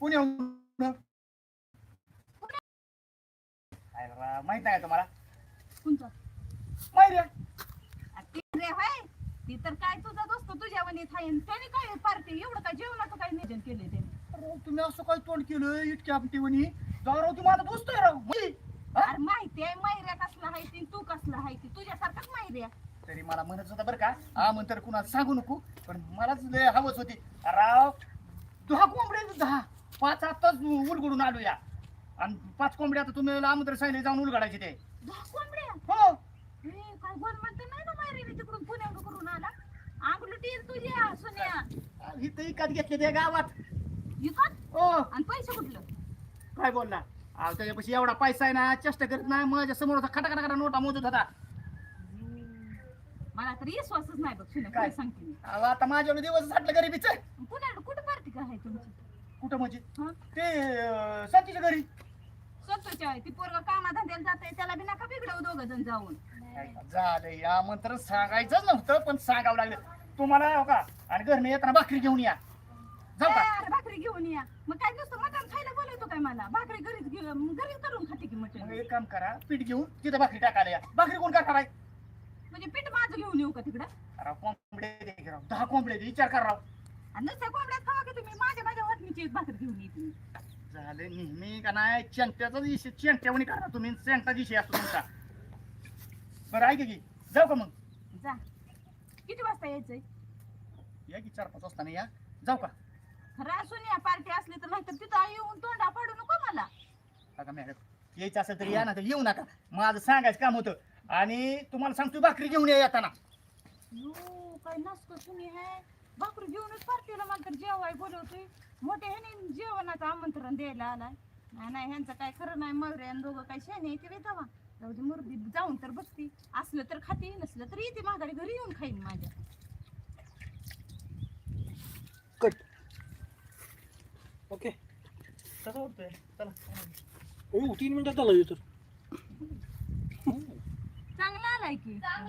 पुण्याहून काय रा- माहीत आहे का तुम्हाला? कोणतं? माहिती आहे. आ, ती रे होय. ती तर काय तुझा दोस्त तुझ्या वनी थाईन त्याने काय पार्टी एवढं काय जेवणाचं काय नियोजन त्याने? तुम्ही असं काय तोंड केलं इतक्या आमटीवणी जाऊ राव तुम्हाला दोस्त आहे राव? अरे माहिती आहे मैऱ्या कसला आहे ती तू कसला आहे ती. तुझ्यासारखाच मैऱ्या तरी मला म्हणत होता बरं का हा म्हणतर कुणाला सांगू नको पण मलाच लय हवस होती. राव दहा कोंबड्या दहा. पाच आत्ताच उलगडून आलो या आणि पाच कोंबड्या आता तुम्ही आमंत्रण सांगितले जाऊन उलगडायचे ते. दहा कोंबड्या? हो. ए, काय गोल म्हणते नाही तिकडून करून आला? अंगलटी आहे तुझ्या सुन्या. इथं इकत घेतले ते गावात. हो. आणि पैसे कुठलं? काय बोलला? अहो त्याच्यापाशी एवढा पैसा आहे ना चेष्टा करत नाही माझ्यासमोर होता खटा खटा खटा नोटा मोजत होता. मला तर विश्वासच नाही बघ सुन्या काय? काय सांगते मी. अहो, आता माझ्या दिवस झाटलं गरीबीच. कुठं पार्टी काय आहे तुमची कुठं म्हणजे? हा? ते अं, संतीच्या घरी. स्वतःच्या आहे. ती पोरग कामाधंद्याला जाते त्याला बी नका बिघडव दोघ जण जाऊन झालं या मंत्र सांगायचं नव्हतं पण सांगावं लागलं. तुम्हाला हो का? आणि घरनं येताना भाकरी घेऊन या. जाऊ का? अरे भाकरी घेऊन या. मग काय नुसतं मटण खायला बोलवतो काय मला? भाकरी घरीच घे मग घरीच करून खाते की मग मटण एक काम करा पीठ घेऊन तिथं भाकरी टाकायला या. भाकरी कोण का कराय म्हणजे पीठ माझं घेऊन येऊ का तिकडं? राव कोंबडे दे की राव. दहा कोंबडे दे. विचार कर राव. आणि नुसत्या कोंबड्यात खावा की तुम्ही? माझ्या माझ्या एक भाकरी घेऊन येते मी. झालं नेहमी का नाही? चेंट्याचा विषय चेंट्यावणी करा तुम्ही चेंटा विषय असतो तुमचा. बरं ऐका की जाऊ का मग? जा. किती वाजता यायचंय? या की चार पाच वाजता या. जाऊ का? खरं असून या पार्टी असली तर नाहीतर तिथं येऊन तोंडा पाडू नको मला. बघा मॅडम यायचं असेल तर या ना तर येऊ नका. माझं सांगायचं काम होतं. आणि तुम्हाला सांगतो भाकरी घेऊन या येताना. यो काय नसतं सुनी आहे भाकरी घेऊनच पार्टीला मला तर जेवाय बोलवतोय. मोठ्या ह्याने जेवणाचं आमंत्रण द्यायला आलाय. नाही नाही ह्यांचं काय खरं नाही मगरे आणि दोघं काय शेणे येते बे तेव्हा. जाऊ दे मुर्दी जाऊन तर बसती. असलं तर खाते नसलं तर येते माघारी घरी येऊन खाईन माझ्या. कट. ओके. कसं होतंय चला. हो तीन मिनिटात आला तर चांगला आलाय की.